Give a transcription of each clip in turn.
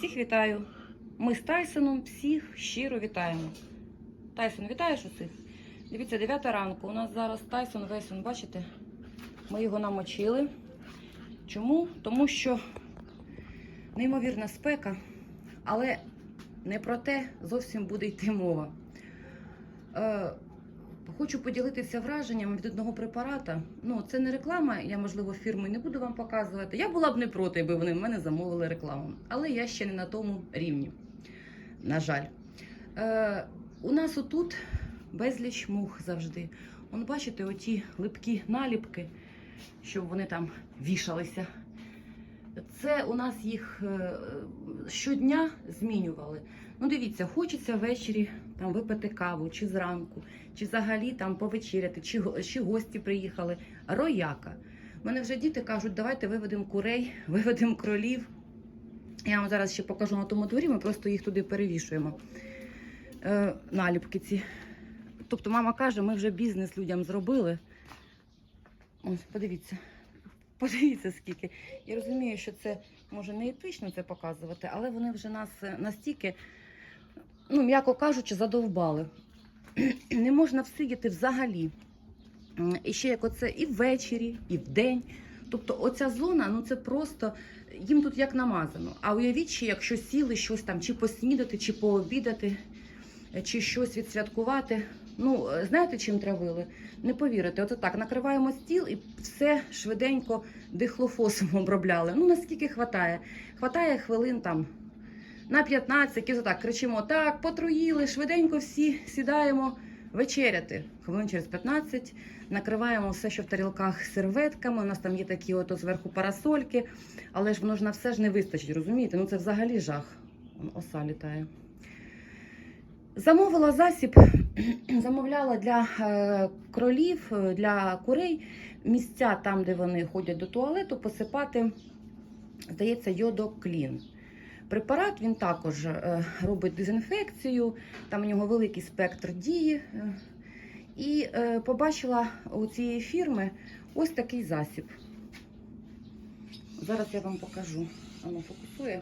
Всіх вітаю. Ми з Тайсоном всіх щиро вітаємо. Тайсон, вітаєш усіх? Дивіться, 9 ранку. У нас зараз Тайсон весь, он, бачите? Ми його намочили. Чому? Тому що неймовірна спека, але не про те зовсім буде йти мова. Хочу поділитися враженням від одного препарата. Ну, це не реклама, я, можливо, фірми не буду вам показувати. Я була б не проти, якби вони в мене замовили рекламу. Але я ще не на тому рівні. На жаль. Е, у нас отут безліч мух завжди. Вон, бачите, оті липкі наліпки, щоб вони там вішалися. Це у нас їх е, щодня змінювали. Ну, дивіться, хочеться ввечері там випити каву чи зранку, чи взагалі там повечеряти, чи, чи гості приїхали. Рояка. У мене вже діти кажуть, давайте виведемо курей, виведемо кролів. Я вам зараз ще покажу на тому дворі, ми просто їх туди перевішуємо. Е, наліпки ці. Тобто мама каже, ми вже бізнес людям зробили. Ось, подивіться. Подивіться скільки. Я розумію, що це може не етично це показувати, але вони вже нас е, настільки, ну, м'яко кажучи, задовбали. Не можна всидіти взагалі. І ще як оце і ввечері, і вдень. Тобто оця зона, ну це просто їм тут як намазано. А уявіть, ще, якщо сіли щось там чи поснідати, чи пообідати, чи щось відсвяткувати. Ну, е, знаєте, чим травили? Не повірите, от так накриваємо стіл і все швиденько дихлофосом обробляли. Ну наскільки хватає? Хватає хвилин там на 15, і так кричимо: так, потруїли, швиденько всі сідаємо вечеряти. Хвилин через 15 накриваємо все, що в тарілках серветками. У нас там є такі ото зверху парасольки, але ж воно ж на все ж не вистачить, розумієте? Ну це взагалі жах. Оса літає. Замовила засіб, замовляла для е, кролів, е, для курей місця там, де вони ходять до туалету, посипати, здається, йодоклін. Препарат він також е, робить дезінфекцію, там у нього великий спектр дії. е, І е, побачила у цієї фірми ось такий засіб. Зараз я вам покажу. Воно фокусує.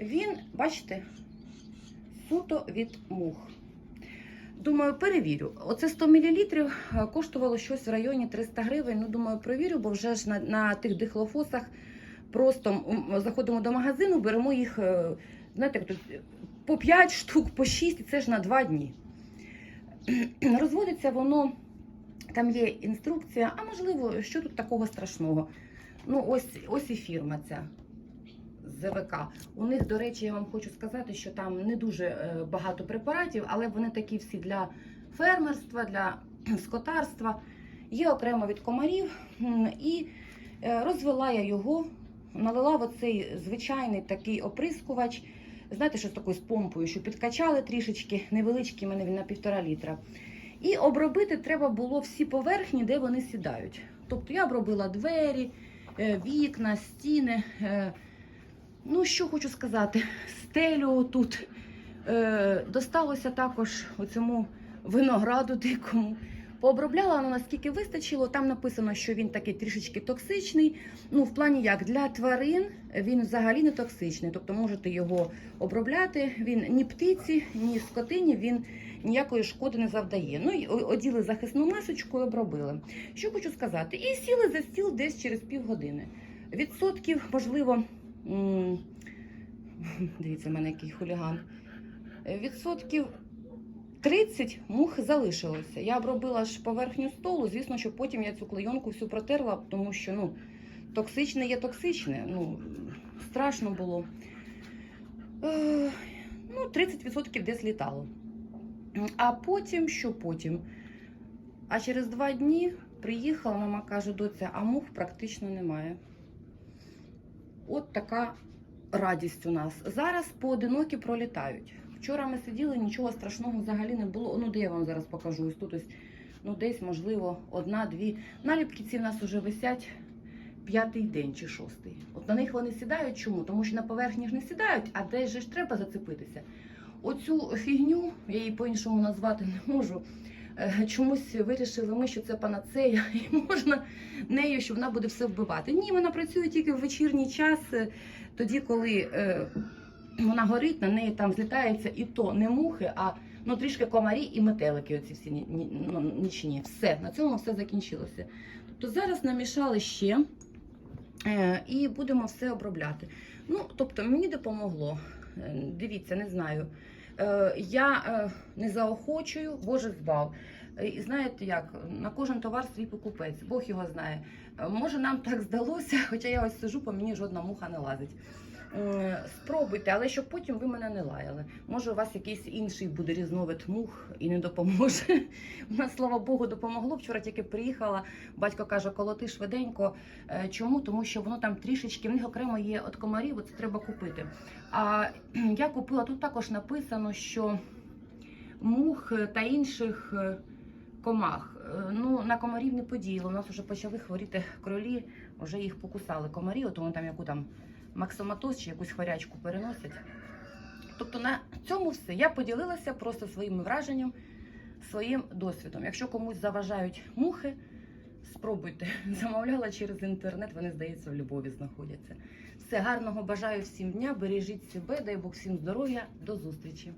Він, бачите, суто від мух. Думаю, перевірю. Оце 100 мл коштувало щось в районі 300 гривень. Ну, думаю, перевірю, бо вже ж на, на тих дихлофосах просто заходимо до магазину, беремо їх, е, знаєте, по 5 штук, по 6, і це ж на 2 дні. Розводиться воно, там є інструкція, а можливо, що тут такого страшного. Ну, ось, ось і фірма ця. ЗВК. У них, до речі, я вам хочу сказати, що там не дуже е, багато препаратів, але вони такі всі для фермерства, для скотарства. Є окремо від комарів. І е, розвела я його, налила в оцей звичайний такий оприскувач. Знаєте, що з такою з помпою, що підкачали трішечки, невеличкий, мене він на півтора літра. І обробити треба було всі поверхні, де вони сідають. Тобто я обробила двері, е, вікна, стіни. е, Ну, що хочу сказати, стелю тут е, досталося також оцьому винограду дикому. Пообробляла воно наскільки вистачило. Там написано, що він такий трішечки токсичний. Ну, в плані як для тварин він взагалі не токсичний. Тобто можете його обробляти. Він ні птиці, ні скотині він ніякої шкоди не завдає. Ну і оділи захисну масочку і обробили. Що хочу сказати, і сіли за стіл десь через півгодини. Відсотків, можливо. Дивіться, в мене який хуліган. Відсотків 30 мух залишилося. Я обробила ж поверхню столу. Звісно, що потім я цю клейонку всю протерла, тому що ну, токсичне є токсичне. Ну, страшно було. Е, ну, 30% десь літало. А потім, що потім? А через два дні приїхала, мама каже, доця, а мух практично немає. От така радість у нас. Зараз поодинокі пролітають. Вчора ми сиділи, нічого страшного взагалі не було. Ну, де я вам зараз покажу? Ось тут ось, ну, десь, можливо, одна-дві. Наліпки ці в нас вже висять п'ятий день чи шостий. От на них вони сідають. Чому? Тому що на поверхні ж не сідають, а десь же ж треба зацепитися. Оцю фігню, я її по-іншому назвати не можу. е, Чомусь вирішили ми, що це панацея, і можна нею, що вона буде все вбивати. Ні, вона працює тільки в вечірній час, е, тоді, коли е, вона горить, на неї там злітаються і то не мухи, а ну трішки комарі і метелики. Оці всі ну, нічні. Все на цьому все закінчилося. Тобто зараз намішали ще е, і будемо все обробляти. Ну, тобто, мені допомогло. Е, Дивіться, не знаю. Е, Я е, не заохочую, Боже збав. Е, І знаєте як, на кожен товар свій покупець, Бог його знає. Е, Може, нам так здалося, хоча я ось сижу, по мені жодна муха не лазить. М, Спробуйте, але щоб потім ви мене не лаяли. Може, у вас якийсь інший буде різновид мух і не допоможе. У нас, слава Богу, допомогло. Вчора тільки приїхала. Батько каже, колоти швиденько. Е, Чому? Тому що воно там трішечки, в них окремо є від комарів, от це треба купити. А я купила, тут також написано, що мух та інших е, комах. е, Ну, на комарів не подіяло. У нас вже почали хворіти кролі, вже їх покусали комарі, от вони там яку там максоматоз чи якусь хворячку переносять. Тобто на цьому все. Я поділилася просто своїм враженням, своїм досвідом. Якщо комусь заважають мухи, спробуйте. Замовляла через інтернет, вони, здається, в любові знаходяться. Все гарного бажаю всім дня, бережіть себе, дай Бог всім здоров'я, до зустрічі.